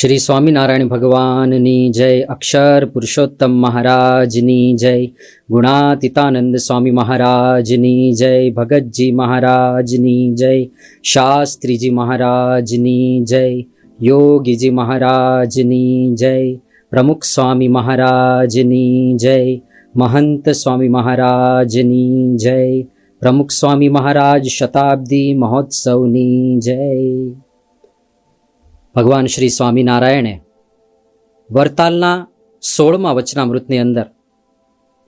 શ્રી સ્વામિનારાયણ ભગવાનની જય, અક્ષર પુરુષોત્તમ મહારાજની જય, ગુણાતીતાનંદ સ્વામી મહારાજની જય, ભગતજી મહારાજની જય, શાસ્ત્રીજી મહારાજની જય, યોગીજી મહારાજની જય, પ્રમુખ સ્વામી મહારાજની જય, મહંત સ્વામી મહારાજની જય, પ્રમુખ સ્વામી મહારાજ શતાબ્દી મહોત્સવની જય. ભગવાન શ્રી સ્વામિનારાયણે વરતાલના સોળમા વચનામૃતની અંદર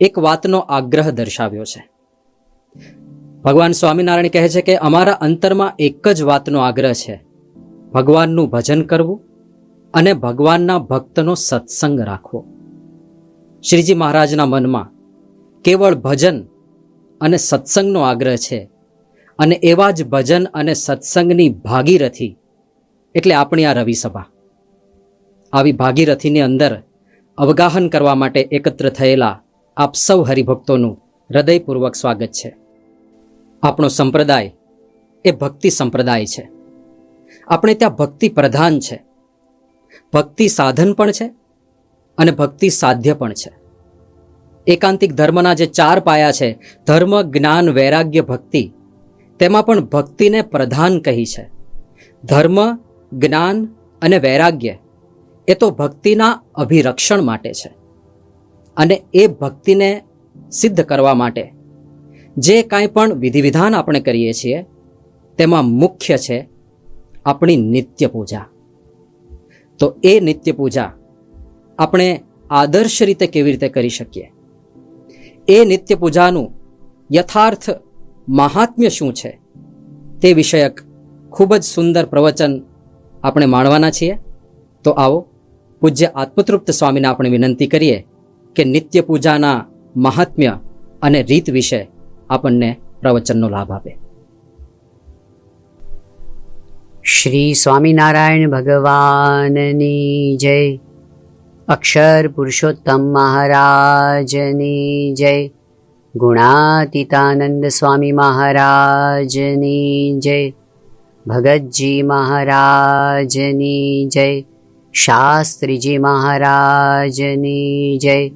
એક વાતનો આગ્રહ દર્શાવ્યો છે. ભગવાન સ્વામિનારાયણ કહે છે કે અમારા અંતરમાં એક જ વાતનો આગ્રહ છે. ભગવાનનું ભજન કરવું અને ભગવાનના ભક્તનો સત્સંગ રાખવો. શ્રીજી મહારાજના મનમાં કેવળ ભજન અને સત્સંગનો આગ્રહ છે અને એવા જ ભજન અને સત્સંગની ભાગીરથી એટલે આપણી આ રવિ સભા આવી ભાગીરથીની અંદર અવગાહન કરવા માટે એકત્ર થયેલા આપ સૌ હરિભક્તોનું હૃદયપૂર્વક સ્વાગત છે. આપણો સંપ્રદાય એ ભક્તિ સંપ્રદાય છે. આપણે ત્યાં ભક્તિ પ્રધાન છે. ભક્તિ સાધન પણ છે અને ભક્તિ સાધ્ય પણ છે. એકાંતિક ધર્મના જે ચાર પાયા છે, ધર્મ, જ્ઞાન, વૈરાગ્ય, ભક્તિ, તેમાં પણ ભક્તિને પ્રધાન કહી છે. ધર્મ જ્ઞાન અને વૈરાગ્ય એ તો ભક્તિના અભિરક્ષણ માટે છે. અને એ ભક્તિને સિદ્ધ કરવા માટે જે કાંઈ પણ વિધિવિધાન આપણે કરીએ છીએ, તેમાં મુખ્ય છે આપણી નિત્ય પૂજા. તો એ નિત્ય પૂજા આપણે આદર્શ રીતે કેવી રીતે કરી શકીએ? એ નિત્ય પૂજાનું યથાર્થ મહાત્મ્ય શું છે? તે વિષયક ખૂબ જ સુંદર પ્રવચન આપણે માણવાના છીએ? તો આવો, પૂજ્ય આત્મતૃપ્ત સ્વામીને આપણે વિનંતી કરીએ કે નિત્ય પૂજાના મહાત્મ્ય અને રીત વિશે આપણને પ્રવચનનો લાભ આપે. શ્રી સ્વામિનારાયણ ભગવાનની જય, અક્ષર પુરુષોત્તમ મહારાજની જય, ગુણાતીતાનંદ સ્વામી મહારાજની જય. ભગતજી મહારાજની જય, શાસ્ત્રીજી મહારાજની જય,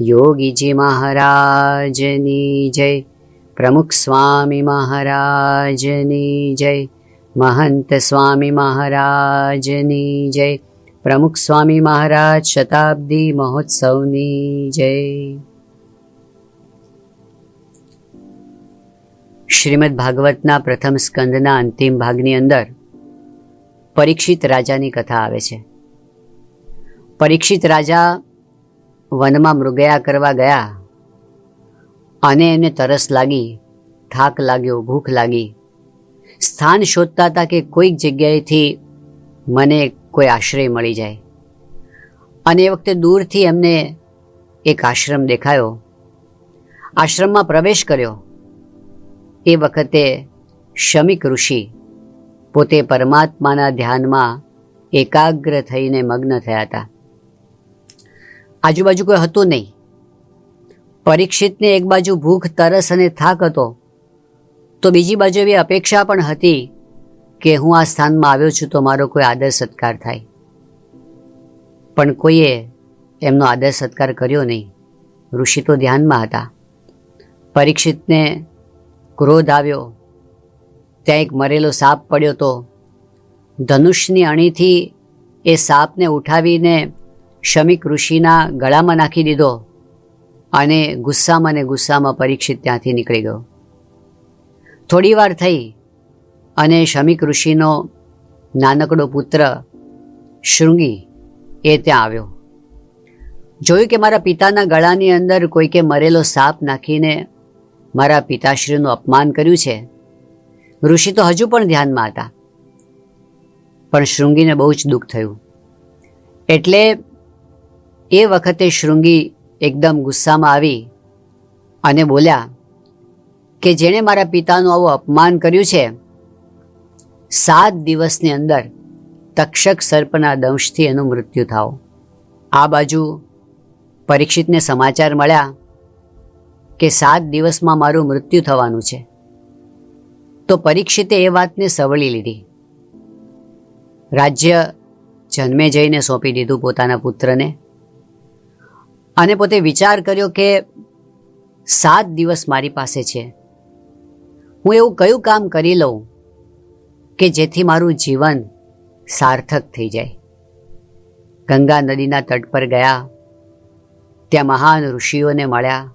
યોગીજી મહારાજની જય, પ્રમુખ સ્વામી મહારાજની જય, મહંત સ્વામી મહારાજની જય, પ્રમુખ સ્વામી મહારાજ શતાબ્દી મહોત્સવની જય. શ્રીમદ ભાગવતના પ્રથમ સ્કંદના અંતિમ ભાગની અંદર પરીક્ષિત રાજાની કથા આવે છે. પરીક્ષિત રાજા વનમાં મૃગયા કરવા ગયા અને એને તરસ લાગી, થાક લાગ્યો, ભૂખ લાગી. સ્થાન શોધતા હતા કે કોઈક જગ્યાએથી મને કોઈ આશ્રય મળી જાય. અને એ વખતે દૂરથી એમને એક આશ્રમ દેખાયો. આશ્રમમાં પ્રવેશ કર્યો. એ વખતે શમિક ઋષિ પોતે પરમાત્માના ધ્યાનમાં એકાગ્ર થઈને મગ્ન થયા હતા. આજુબાજુ કોઈ હતું નહીં. પરીક્ષિતને એક બાજુ ભૂખ, તરસ અને થાક હતો. તો બીજી બાજુ એવી અપેક્ષા પણ હતી કે હું આ સ્થાનમાં આવ્યો છું તો મારો કોઈ આદર સત્કાર થાય. પણ કોઈએ એમનો આદર સત્કાર કર્યો નહીં. ઋષિ તો ધ્યાનમાં હતા. પરીક્ષિતને ક્રોધ આવ્યો. ત્યાં એક મરેલો સાપ પડ્યો તો ધનુષની અણીથી એ સાપને ઉઠાવીને શમિક ઋષિના ગળામાં નાખી દીધો અને ગુસ્સામાં ને ગુસ્સામાં પરીક્ષિત ત્યાંથી નીકળી ગયો. થોડી વાર થઈ અને શમિક ઋષિનો નાનકડો પુત્ર શૃંગી એ ત્યાં આવ્યો. જોયું કે મારા પિતાના ગળાની અંદર કોઈકે મરેલો સાપ નાખીને મારા પિતાશ્રીનું અપમાન કર્યું છે? ઋષિ તો હજુ પણ ધ્યાનમાં હતા. પણ શૃંગીને બહુ જ દુઃખ થયું. એટલે એ વખતે શૃંગી એકદમ ગુસ્સામાં આવી અને બોલ્યા કે જેણે મારા પિતાનું આવું અપમાન કર્યું છે, સાત દિવસની અંદર તક્ષક સર્પના દંશથી એનું મૃત્યુ થાવ આ બાજુ પરીક્ષિતને સમાચાર મળ્યા કે સાત દિવસમાં મારું મૃત્યુ થવાનું છે. તો પરીક્ષિતે એ વાતને સવળી લીધી. રાજ્ય જન્મે જઈને સોંપી દીધું પોતાના પુત્રને. અને પોતે વિચાર કર્યો કે સાત દિવસ મારી પાસે છે. હું એવું કયું કામ કરી લઉં કે જેથી મારું જીવન સાર્થક થઈ જાય. ગંગા નદીના તટ પર ગયા. ત્યાં મહાન ઋષિઓને મળ્યા.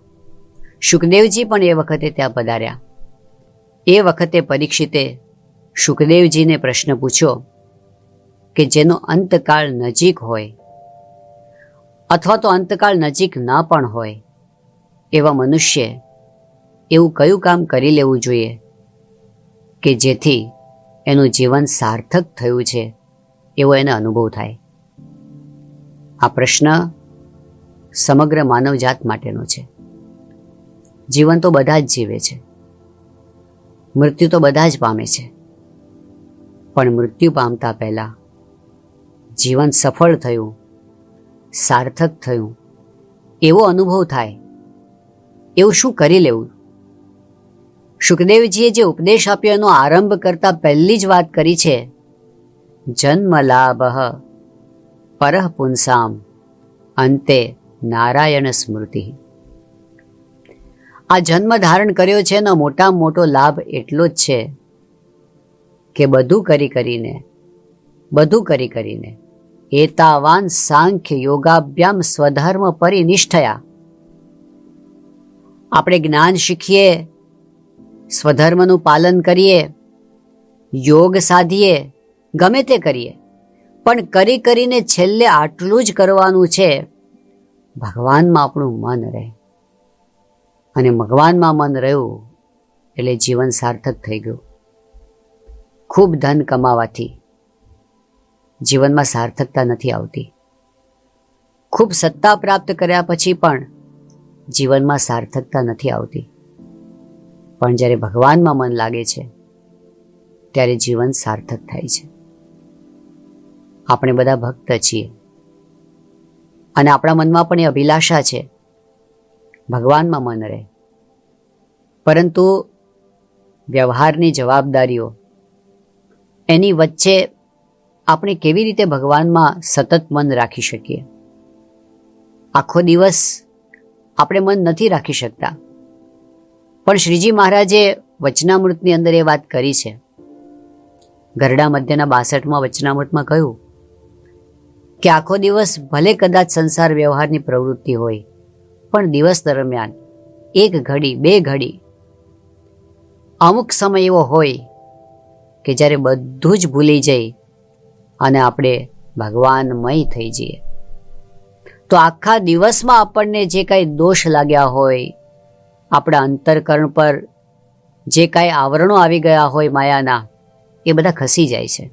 શુકદેવજી પણ એ વખતે ત્યાં પધાર્યા. એ વખતે પરીક્ષિતે શુકદેવજીને પ્રશ્ન પૂછ્યો કે જેનો અંતકાળ નજીક હોય અથવા તો અંતકાળ નજીક ન પણ હોય, એવા મનુષ્ય એવું કયું કામ કરી લેવું જોઈએ કે જેથી એનું જીવન સાર્થક થયું છે એવો એને અનુભવ થાય? આ પ્રશ્ન સમગ્ર માનવજાત માટેનો છે. જીવન તો બધા જ જીવે છે. મૃત્યુ તો બધા જ પામે છે. પણ મૃત્યુ પામતા પહેલા જીવન સફળ થયું, સાર્થક થયું, એવો અનુભવ થાય, એવું શું કરી લેવું? સુખદેવજીએ જે ઉપદેશ આપ્યો એનો આરંભ કરતા પહેલી જ વાત કરી છે, જન્મ લાભ પરહ પુંસામ અંતે નારાયણ સ્મૃતિ. આ જન્મ ધારણ કર્યો છે એનો મોટામાં મોટો લાભ એટલો જ છે કે બધું કરી કરીને, બધું કરી કરીને એતાવાન સાંખ્ય યોગાભ્યામ સ્વધર્મ પરિનિષ્ઠયા. આપણે જ્ઞાન શીખીએ, સ્વધર્મનું પાલન કરીએ, યોગ સાધીએ, ગમે તે કરીએ, પણ કરી કરીને છેલ્લે આટલું જ કરવાનું છે. ભગવાનમાં આપણું મન રહે. અને ભગવાનમાં મન રહ્યું એટલે જીવન સાર્થક થઈ ગયું. ખૂબ ધન કમાવાથી જીવનમાં સાર્થકતા નથી આવતી. ખૂબ સત્તા પ્રાપ્ત કર્યા પછી પણ જીવનમાં સાર્થકતા નથી આવતી. પણ જ્યારે ભગવાનમાં મન લાગે છે, ત્યારે જીવન સાર્થક થાય છે. આપણે બધા ભક્ત છીએ. અને આપણા મનમાં પણ એ અભિલાષા છે ભગવાનમાં મન રહે. પરંતુ વ્યવહારની જવાબદારીઓ, એની વચ્ચે આપણે કેવી રીતે ભગવાનમાં સતત મન રાખી શકીએ? આખો દિવસ આપણે મન નથી રાખી શકતા. પણ શ્રીજી મહારાજે વચનામૃતની અંદર એ વાત કરી છે. ગરડા મધ્યના બાસઠમાં વચનામૃતમાં કહ્યું કે આખો દિવસ ભલે કદાચ સંસાર વ્યવહારની પ્રવૃત્તિ હોય પણ દિવસ દરમિયાન, એક ઘડી, બે ઘડી. અમુક સમય એવો હોય કે જ્યારે બધું જ ભૂલી જઈ અને આપણે ભગવાનમય થઈ જઈએ. તો આખા દિવસમાં આપણને જે કાંઈ દોષ લાગ્યા હોય, આપણા અંતરકરણ પર જે કાંઈ આવરણો આવી ગયા હોય માયાના, એ બધા ખસી જાય છે.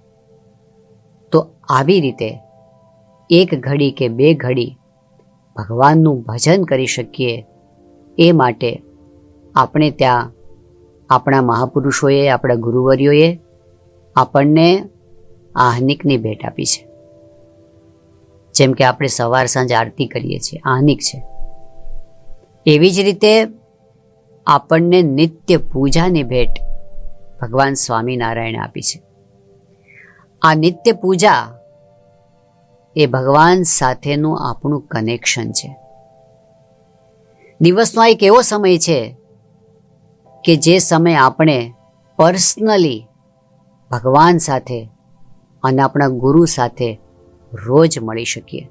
તો આવી રીતે એક ઘડી કે બે ઘડી ભગવાનનું ભજન કરી શકીએ એ માટે આપણે ત્યાં આપણા મહાપુરુષોએ, આપણા ગુરુવર્યોએ આપણને આહનિકની ભેટ આપી છે. જેમ કે આપણે સવાર સાંજ આરતી કરીએ છીએ, આહનિક છે. એવી જ રીતે આપણને નિત્ય પૂજાની ભેટ ભગવાન સ્વામિનારાયણે આપી છે. આ નિત્ય પૂજા એ ભગવાન સાથેનું આપણું કનેક્શન છે. દિવસનો એક એવો સમય છે કે જે સમય આપણે પર્સનલી ભગવાન સાથે અને આપણા ગુરુ સાથે રોજ મળી શકીએ.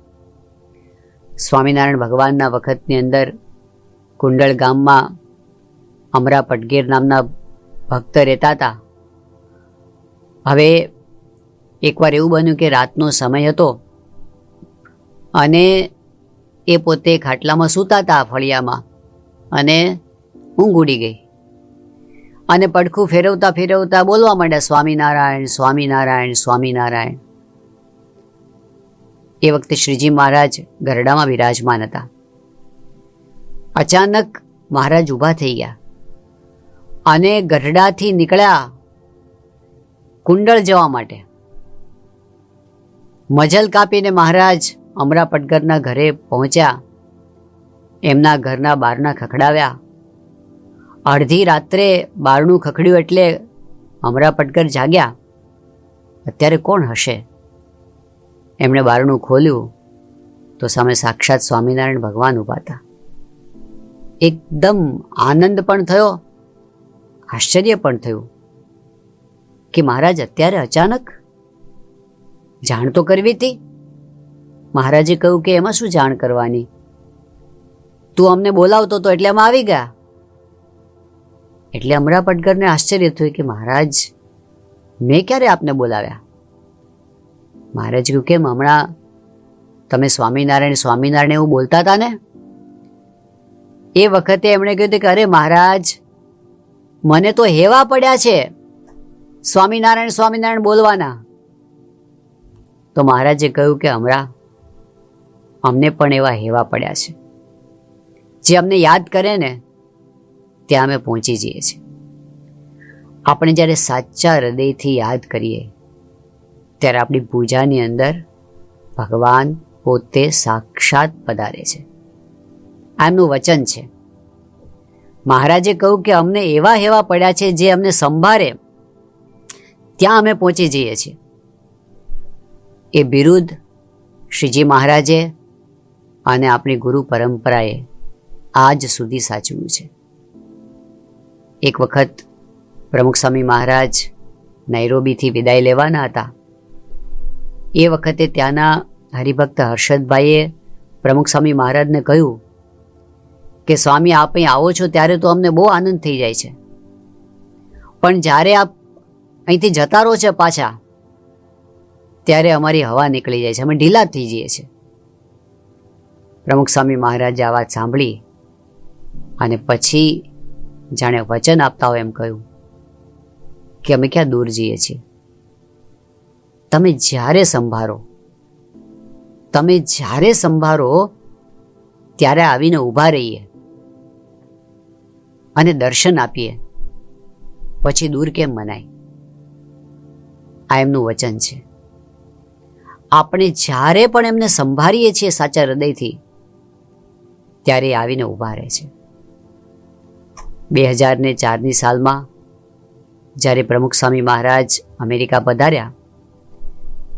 સ્વામિનારાયણ ભગવાનના વખતની અંદર કુંડળ ગામમાં અમરા પટગીર નામના ભક્ત રહેતા હતા. હવે એકવાર એવું બન્યું કે રાતનો સમય હતો અને એ પોતે ખાટલામાં સૂતા હતા ફળિયામાં. અને ઊંઘ ઉડી ગઈ. અને પડખું ફેરવતા ફેરવતા બોલવા માંડ્યા, સ્વામિનારાયણ સ્વામિનારાયણ સ્વામિનારાયણ. એ વખતે શ્રીજી મહારાજ ગરડામાં બિરાજમાન હતા. અચાનક મહારાજ ઊભા થઈ ગયા અને ગરડાથી નીકળ્યા કુંડળ જવા માટે. મજલ કાપીને મહારાજ અમરા પટગરના ઘરે પહોંચ્યા. એમના ઘરના બારણા ખખડાવ્યા. અડધી રાત્રે બારણું ખખડ્યું એટલે અમરા પટગર જાગ્યા. અત્યારે કોણ હશે? એમણે બારણું ખોલ્યું તો સામે સાક્ષાત સ્વામિનારાયણ ભગવાન ઊભા હતા. એકદમ આનંદ પણ થયો, આશ્ચર્ય પણ થયું કે મહારાજ અત્યારે અચાનક જાણ તો કરવી હતી? મહારાજે કહ્યું કે એમાં શું જાણ કરવાની? તું અમને બોલાવતો તો એટલે અમે આવી ગયા. એટલે અમરા પટગરને આશ્ચર્ય થયું કે મહારાજ, મેં ક્યારે આપને બોલાવ્યા? મહારાજ કહ્યું, કેમ હમણાં તમે સ્વામિનારાયણ સ્વામિનારાયણ એવું બોલતા હતા ને? એ વખતે એમણે કહ્યું કે, અરે મહારાજ, મને તો હેવા પડ્યા છે સ્વામિનારાયણ સ્વામિનારાયણ બોલવાના. તો મહારાજે કહ્યું કે, હમણાં અમને પણ એવા હેવા પડ્યા છે. જે અમને યાદ કરે ને, ત્યાં અમે પહોંચી જઈએ છીએ. આપણે જ્યારે સાચા હૃદયથી યાદ કરીએ, ત્યારે આપણી પૂજાની અંદર ભગવાન પોતે સાક્ષાત પધારે છે. આ એમનું વચન છે. મહારાજે કહ્યું કે અમને એવા હેવા પડ્યા છે જે અમને સંભાળે ત્યાં અમે પહોંચી જઈએ છીએ. એ બિરુદ શ્રીજી મહારાજે અને આપણી ગુરુ પરંપરાએ આજ સુધી સાચવ્યું છે. એક વખત પ્રમુખ સ્વામી મહારાજ નૈરોબીથી વિદાય લેવાના હતા. એ વખતે ત્યાંના હરિભક્ત હર્ષદભાઈએ પ્રમુખ સ્વામી મહારાજને કહ્યું કે, સ્વામી, આપ અહીં આવો છો ત્યારે તો અમને બહુ આનંદ થઈ જાય છે. પણ જ્યારે આપ અહીંથી જતા રહો છો પાછા, ત્યારે અમારી હવા નીકળી જાય છે. અમે ઢીલા થઈ જઈએ છીએ. પ્રમુખ સ્વામી મહારાજે આ વાત સાંભળી અને પછી જાણે વચન આપતા હોય એમ કહ્યું કે અમે ક્યાં દૂર જઈએ છીએ? તમે જ્યારે સંભારો, તમે જ્યારે સંભારો ત્યારે આવીને ઊભા રહીએ અને દર્શન આપીએ. પછી દૂર કેમ મનાય? આ એમનું વચન છે. આપણે જ્યારે પણ એમને સંભાળીએ છીએ સાચા હૃદયથી ત્યારે આવીને ઊભા રહે છે. બે હજાર ને ચારની સાલમાં જ્યારે પ્રમુખ સ્વામી મહારાજ અમેરિકા પધાર્યા,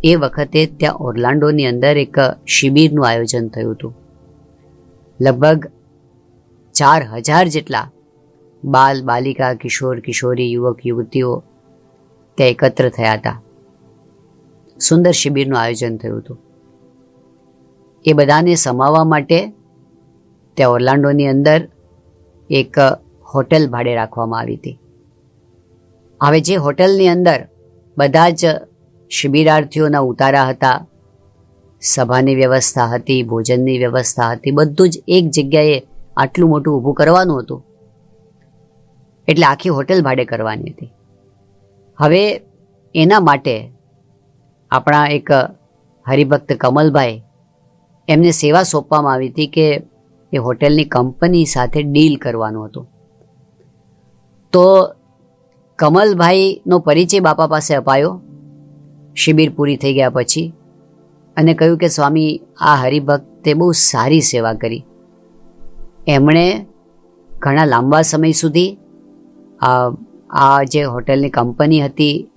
એ વખતે ત્યાં ઓર્લાન્ડોની અંદર એક શિબિરનું આયોજન થયું હતું. લગભગ ચાર હજાર જેટલા બાલ, બાલિકા, કિશોર, કિશોરી, યુવક, યુવતીઓ ત્યાં એકત્ર થયા હતા. સુંદર શિબિરનું આયોજન થયું હતું. એ બધાને સમાવવા માટે ત્યાં ઓર્લાન્ડોની અંદર એક હોટેલ ભાડે રાખવામાં આવી હતી. હવે જે હોટેલની અંદર બધા જ શિબિરાર્થીઓના ઉતારા હતા, સભાની વ્યવસ્થા હતી, ભોજનની વ્યવસ્થા હતી, બધું જ એક જગ્યાએ આટલું મોટું ઊભું કરવાનું હતું. એટલે આખી હોટેલ ભાડે કરવાની હતી. હવે એના માટે આપણા એક હરિભક્ત કમલભાઈ એમને સેવા સોંપવામાં આવી હતી કે એ હોટેલની કંપની સાથે ડીલ કરવાનું હતું. તો કમલભાઈનો પરિચય બાપા પાસે અપાયો. શિબિર પૂરી થઈ ગયા પછી અને કહ્યું કે, સ્વામી, આ હરિભક્તે બહુ સારી સેવા કરી. એમણે ઘણા લાંબા સમય સુધી આ આ જે હોટેલની કંપની હતી,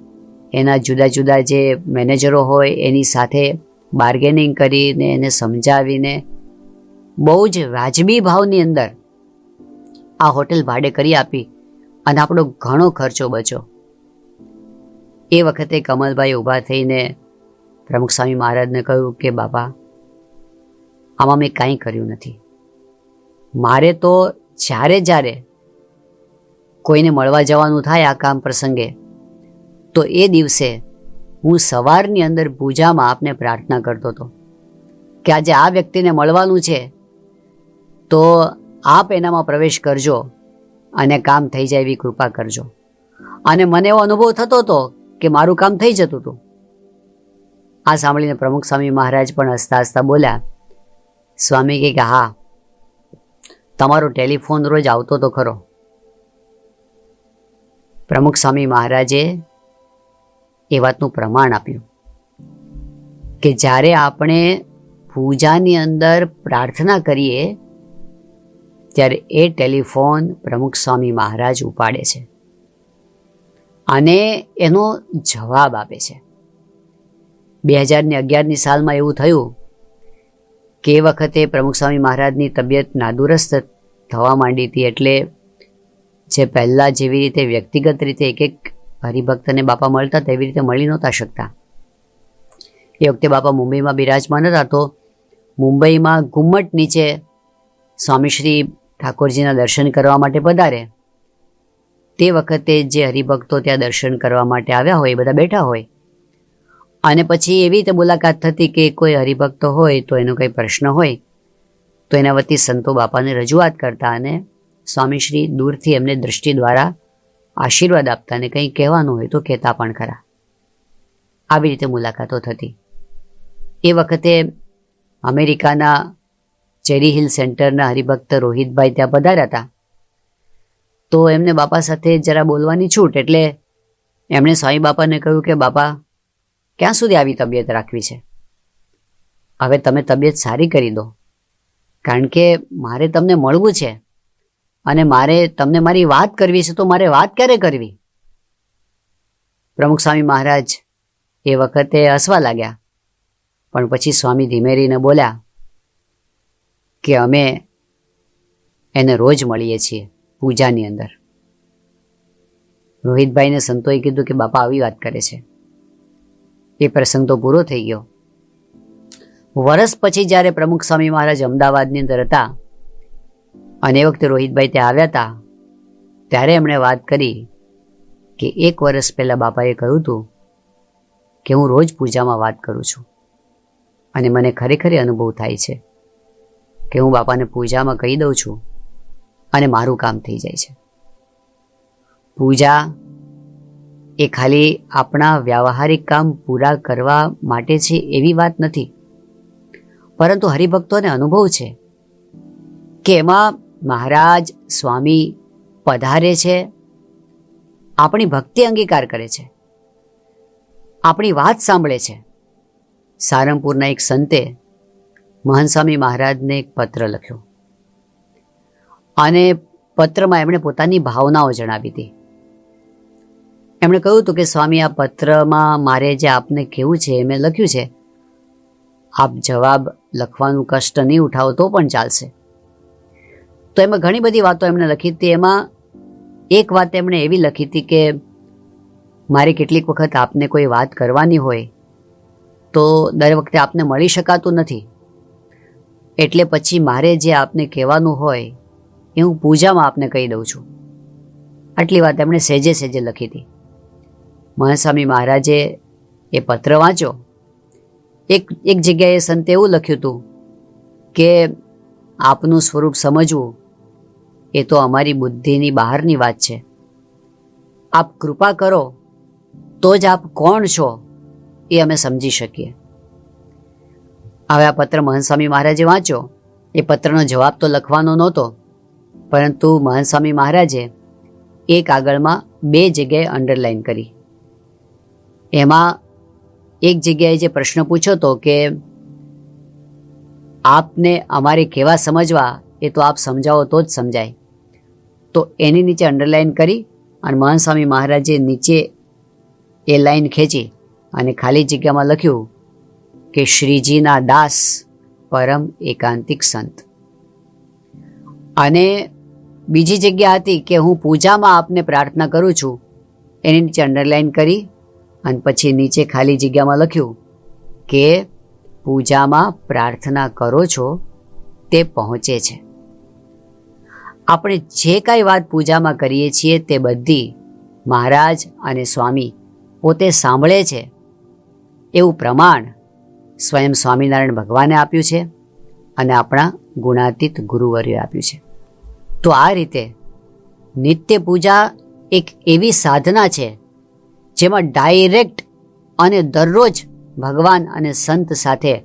એના જુદા જુદા જે મેનેજરો હોય એની સાથે બાર્ગેનિંગ કરીને એને સમજાવીને બહુ જ વાજબી ભાવની અંદર આ હોટેલ ભાડે કરી આપી અને આપણો ઘણો ખર્ચો બચ્યો. એ વખતે કમલભાઈ ઊભા થઈને પ્રમુખ સ્વામી મહારાજને કહ્યું કે, બાપા, આમાં મેં કાંઈ કર્યું નથી. મારે તો જ્યારે જ્યારે કોઈને મળવા જવાનું થાય આ કામ પ્રસંગે, તો એ દિવસે હું સવારની અંદર પૂજામાં આપને પ્રાર્થના કરતો હતો કે આજે આ વ્યક્તિને મળવાનું છે તો આપ એનામાં પ્રવેશ કરજો અને કામ થઈ જાય એવી કૃપા કરજો. અને મને એવો અનુભવ થતો હતો કે મારું કામ થઈ જતું હતું. આ સાંભળીને પ્રમુખ સ્વામી મહારાજ પણ હસતા હસતા બોલ્યા, સ્વામી કહે કે હા, તમારો ટેલિફોન રોજ આવતો તો ખરો. પ્રમુખ સ્વામી મહારાજે એ વાતનું પ્રમાણ આપ્યું કે જ્યારે આપણે પૂજાની અંદર પ્રાર્થના કરીએ ત્યારે એ ટેલિફોન પ્રમુખ સ્વામી મહારાજ ઉપાડે છે. અને એનો જવાબ આપે છે. બે હજારની અગિયારની સાલમાં એવું થયું કે વખતે પ્રમુખ સ્વામી મહારાજની તબિયત નાદુરસ્ત થવા માંડી હતી એટલે જે પહેલાં જેવી રીતે વ્યક્તિગત રીતે એક એક હરિભક્તને બાપા મળતા તેવી રીતે મળી નહોતા શકતા. એ વખતે બાપા મુંબઈમાં બિરાજમાન હતા તો મુંબઈમાં ગુમ્મટ નીચે સ્વામીશ્રી ઠાકોરજીના દર્શન કરવા માટે પધારે. તે વખતે જે હરિભક્તો ત્યાં દર્શન કરવા માટે આવ્યા હોય, એ બધા બેઠા હોય. અને પછી એવી રીતે મુલાકાત થતી કે કોઈ હરિભક્તો હોય તો એનો કંઈ પ્રશ્ન હોય, તો એના વતી સંતો બાપાને રજૂઆત કરતા અને સ્વામીશ્રી દૂરથી એમને દ્રષ્ટિ દ્વારા આશીર્વાદ આપતા અને કંઈ કહેવાનું હોય તો કહેતા પણ ખરા. આવી રીતે મુલાકાતો થતી. એ વખતે અમેરિકાના ચેરી હિલ સેન્ટરના હરિભક્ત રોહિતભાઈ ત્યાં પધાર્યા હતા. તો એમને બાપા સાથે જરા બોલવાની છૂટ એટલે એમણે સ્વામી બાપાને કહ્યું કે, બાપા, ક્યાં સુધી આવી તબિયત રાખવી છે? હવે તમે તબિયત સારી કરી દો. કારણ કે મારે તમને મળવું છે અને મારે તમને મારી વાત કરવી છે તો મારે વાત ક્યારે કરવી? પ્રમુખ સ્વામી મહારાજ એ વખતે હસવા લાગ્યા. પણ પછી સ્વામી ધીમેરીને બોલ્યા કે અમે એને રોજ મળીએ છીએ પૂજાની અંદર. રોહિતભાઈને સંતોએ કીધું કે બાપા આવી વાત કરે છે. એ પ્રસંગ તો પૂરો થઈ ગયો. વર્ષ પછી જ્યારે પ્રમુખ સ્વામી મહારાજ અમદાવાદની અંદર હતા અને એ વખતે રોહિતભાઈ ત્યાં આવ્યા હતા, ત્યારે એમણે વાત કરી કે એક વર્ષ પહેલાં બાપાએ કહ્યું હતું કે હું રોજ પૂજામાં વાત કરું છું અને મને ખરેખર અનુભવ થાય છે. કે હું બાપાને પૂજામાં કહી દઉં છું અને મારું કામ થઈ જાય છે. પૂજા એ ખાલી આપણા વ્યવહારિક કામ પૂરા કરવા માટે છે એવી વાત નથી. પરંતુ હરિભક્તોને અનુભવ છે કે એમાં મહારાજ સ્વામી પધારે છે, આપણી ભક્તિ અંગીકાર કરે છે, આપણી વાત સાંભળે છે. સારંગપુરના એક સંતે મહંત સ્વામી મહારાજને એક પત્ર લખ્યો. અને પત્રમાં એમણે પોતાની ભાવનાઓ જણાવી હતી. એમણે કહ્યું હતું કે, સ્વામી, આ પત્રમાં મારે જે આપને કહેવું છે એ મેં લખ્યું છે, આપ જવાબ લખવાનું કષ્ટ નહીં ઉઠાવો, તો પણ ચાલશે. તો એમાં ઘણી બધી વાતો એમણે લખી હતી. એમાં એક વાત એમણે એવી લખી હતી કે, મારે કેટલીક વખત આપને કોઈ વાત કરવાની હોય, તો દર વખતે આપને મળી શકાતું નથી. એટલે પછી મારે જે આપને કહેવાનું હોય એ હું પૂજામાં આપને કહી દઉં છું. આટલી વાત એમણે સહેજે સહેજે લખી હતી. મહાસ્વામી મહારાજે એ પત્ર વાંચ્યો એક એક જગ્યાએ સંતે એવું લખ્યું હતું કે આપનું સ્વરૂપ સમજવું એ તો અમારી બુદ્ધિની બહારની વાત છે. આપ કૃપા કરો તો જ આપ કોણ છો એ અમે સમજી શકીએ. હવે આ પત્ર મહનસ્વામી મહારાજે વાંચ્યો. એ પત્રનો જવાબ તો લખવાનો નહોતો, પરંતુ મહાનસ્વામી મહારાજે એ કાગળમાં બે જગ્યાએ અંડરલાઈન કરી. એમાં એક જગ્યાએ જે પ્રશ્ન પૂછ્યો હતો કે, આપને અમારે કેવા સમજવા, એ તો આપ સમજાવો તો જ સમજાય. તો એની નીચે અંડરલાઈન કરી અને મહંત સ્વામી મહારાજે નીચે એ લાઈન ખેંચી અને ખાલી જગ્યામાં લખ્યું કે શ્રીજીના દાસ પરમ એકાંતિક સંત. અને બીજી જગ્યા હતી કે હું પૂજામાં આપને પ્રાર્થના કરું છું, એની નીચે અંડરલાઈન કરી અને પછી નીચે ખાલી જગ્યામાં લખ્યું કે પૂજામાં પ્રાર્થના કરો છો તે પહોંચે છે. આપણે જે કાંઈ વાત પૂજામાં કરીએ છીએ તે બધી મહારાજ અને સ્વામી પોતે સાંભળે છે. એવું પ્રમાણ સ્વયં સ્વામિનારાયણ ભગવાને આપ્યું છે અને આપણા ગુણાતીત ગુરુવર્યોએ આપ્યું છે. તો આ રીતે નિત્ય પૂજા એક એવી સાધના છે જેમાં ડાયરેક્ટ અને દરરોજ ભગવાન અને સંત સાથે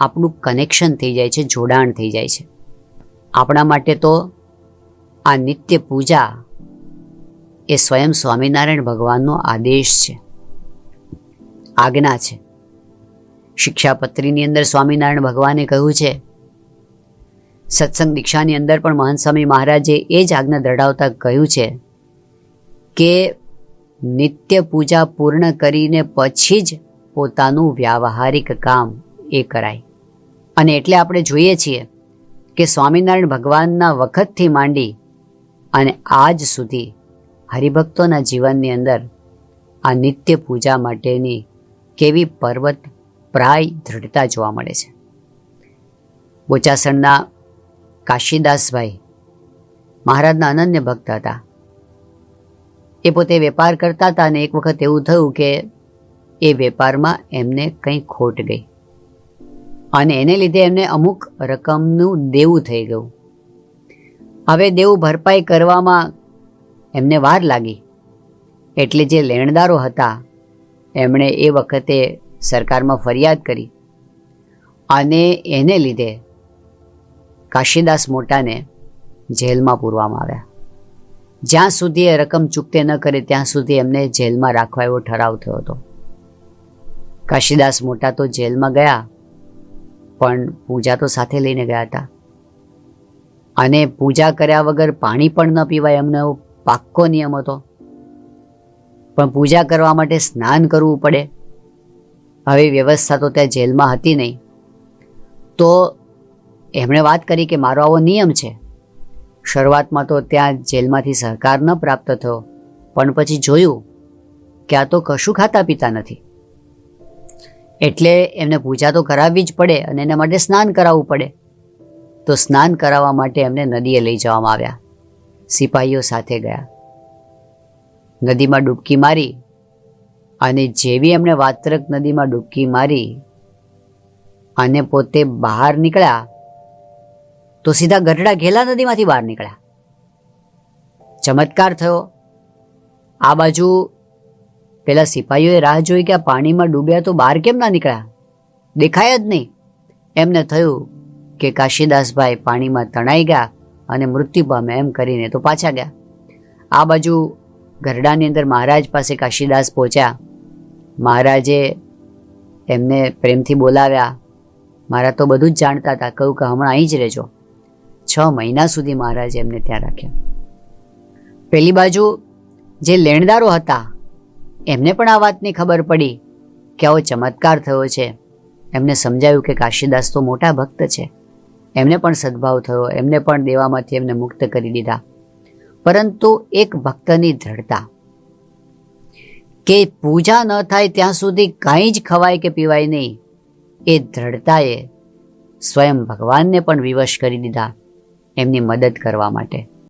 આપણું કનેક્શન થઈ જાય છે, જોડાણ થઈ જાય છે. આપણા માટે તો આ નિત્ય પૂજા એ સ્વયં સ્વામિનારાયણ ભગવાનનો આદેશ છે. આજ્ઞા છે. શિક્ષાપત્રીની અંદર સ્વામિનારાયણ ભગવાને કહ્યું છે, સત્સંગ દીક્ષાની અંદર પણ મહાનસ્વામી મહારાજે એ જ આજ્ઞા દડાવતા કહ્યું છે કે નિત્ય પૂજા પૂર્ણ કરીને પછી જ પોતાનું વ્યાવહારિક કામ એ કરાય. અને એટલે આપણે જોઈએ છીએ કે સ્વામિનારાયણ ભગવાનના વખતથી માંડી અને આજ સુધી હરિભક્તોના જીવનની અંદર આ નિત્ય પૂજા માટેની કેવી પર્વત પ્રાય દૃઢતા જોવા મળે છે. બોચાસણના કાશીદાસભાઈ મહારાજના અનન્ય ભક્ત હતા. એ પોતે વેપાર કરતા હતા અને એક વખત એવું થયું કે એ વેપારમાં એમને કંઈ ખોટ ગઈ. અને એને લીધે એમને અમુક રકમનું દેવું થઈ ગયું. હવે દેવું ભરપાઈ કરવામાં એમને વાર લાગી. એટલે જે લેણદારો હતા, એમણે એ વખતે સરકારમાં ફરિયાદ કરી અને એને લીધે કાશીદાસ મોટાને જેલમાં પૂરવામાં આવ્યા. જ્યાં સુધી એ રકમ ચૂકતે ન કરે, ત્યાં સુધી એમને જેલમાં રાખવા એવો ઠરાવ થયો હતો. કાશીદાસ મોટા તો જેલમાં ગયા, પણ પૂજા તો સાથે લઈને ગયા હતા. અને પૂજા કર્યા વગર પાણી પણ ન પીવાય એમનો પાક્કો નિયમ હતો. પણ પૂજા કરવા માટે સ્નાન કરવું પડે. હવે વ્યવસ્થા તો ત્યાં જેલમાં હતી નહીં. તો એમણે વાત કરી કે મારો આવો નિયમ છે. શરૂઆતમાં તો ત્યાં જેલમાંથી સહકાર ન પ્રાપ્ત થયો, પણ પછી જોયું કે આ તો કશું ખાતા પીતા નથી. એટલે એમને પૂજા તો કરાવવી જ પડે અને એના માટે સ્નાન કરાવવું પડે. તો સ્નાન કરાવવા માટે એમને નદીએ લઈ જવામાં આવ્યા. સિપાહીઓ સાથે ગયા. નદીમાં ડૂબકી મારી અને જેવી એમણે વાત્રક નદીમાં ડૂબકી મારી અને પોતે બહાર નીકળ્યા, તો સીધા ગઢડા ઘેલા નદીમાંથી બહાર નીકળ્યા. ચમત્કાર થયો. આ બાજુ પેલા સિપાહીઓએ રાહ જોઈ કે આ પાણીમાં ડૂબ્યા તો બહાર કેમ ના નીકળ્યા? દેખાય જ નહીં. એમને થયું કે કાશીદાસભાઈ પાણીમાં તણાઈ ગયા અને મૃત્યુ પામે એમ કરીને તો પાછા ગયા. આ બાજુ ગરડાની અંદર મહારાજ પાસે કાશીદાસ પહોંચ્યા. મહારાજે એમને પ્રેમથી બોલાવ્યા. મારા તો બધું જ જાણતા હતા. કહ્યું કે હમણાં અહીં જ રહેજો. છ મહિના સુધી મહારાજે એમને ત્યાં રાખ્યા. પેલી બાજુ જે લેણદારો હતા, એમને પણ આ વાતની ખબર પડી કે આવો ચમત્કાર થયો છે. એમને સમજાયું કે કાશીદાસ તો મોટા ભક્ત છે. એમને પણ સદભાવ થયો. એમને પણ દેવામાંથી એમને મુક્ત કરી દીધા. પરંતુ એક ભક્તની દ્રઢતા કે પૂજા ન થાય ત્યાં સુધી કાંઈ જ ખવાય કે પીવાય નહીં. એ દ્રઢતાએ સ્વયં ભગવાનને પણ વિવશ કરી દીધા એમની મદદ કરવા માટે.